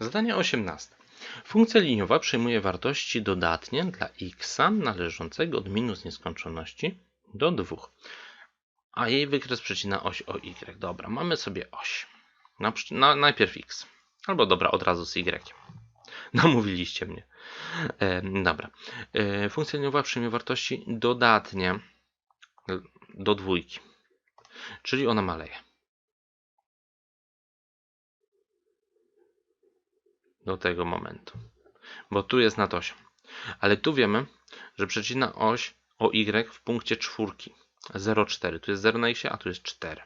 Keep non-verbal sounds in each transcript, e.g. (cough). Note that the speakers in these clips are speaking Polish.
Zadanie 18. Funkcja liniowa przyjmuje wartości dodatnie dla x należącego od minus nieskończoności do 2. A jej wykres przecina oś o y. Dobra, mamy sobie oś. Na, na, najpierw x. Albo dobra, od razu z y. (laughs) Namówiliście mnie. E, dobra. E, funkcja liniowa przyjmuje wartości dodatnie do dwójki. Czyli ona maleje. Do tego momentu. Bo tu jest nad osią. Ale tu wiemy, że przecina oś o y w punkcie czwórki. 0,4. Tu jest 0 na x, a tu jest 4.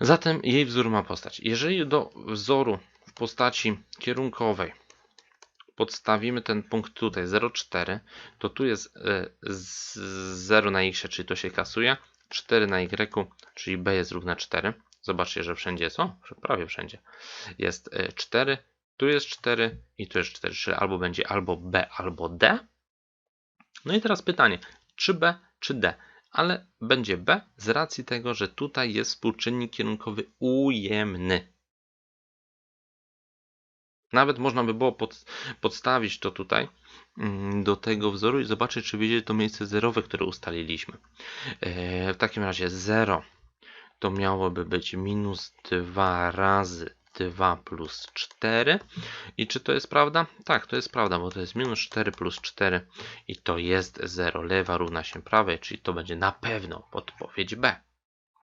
Zatem jej wzór ma postać. Jeżeli do wzoru w postaci kierunkowej podstawimy ten punkt tutaj 0,4, to tu jest e, z- 0 na x, czyli to się kasuje. 4 na y, czyli b jest równe 4. Zobaczcie, że wszędzie że prawie wszędzie jest e, 4, tu jest 4 i tu jest 4, czyli albo będzie albo b, albo d. No i teraz pytanie, czy b, czy d? Ale będzie b z racji tego, że tutaj jest współczynnik kierunkowy ujemny. Nawet można by było pod, podstawić to tutaj mm, do tego wzoru i zobaczyć, czy wyjdzie to miejsce zerowe, które ustaliliśmy. E, W takim razie 0 to miałoby być minus 2 razy 2 plus 4. I czy to jest prawda? Tak, to jest prawda, bo to jest minus 4 plus 4 i to jest 0. Lewa równa się prawej, czyli to będzie na pewno podpowiedź B.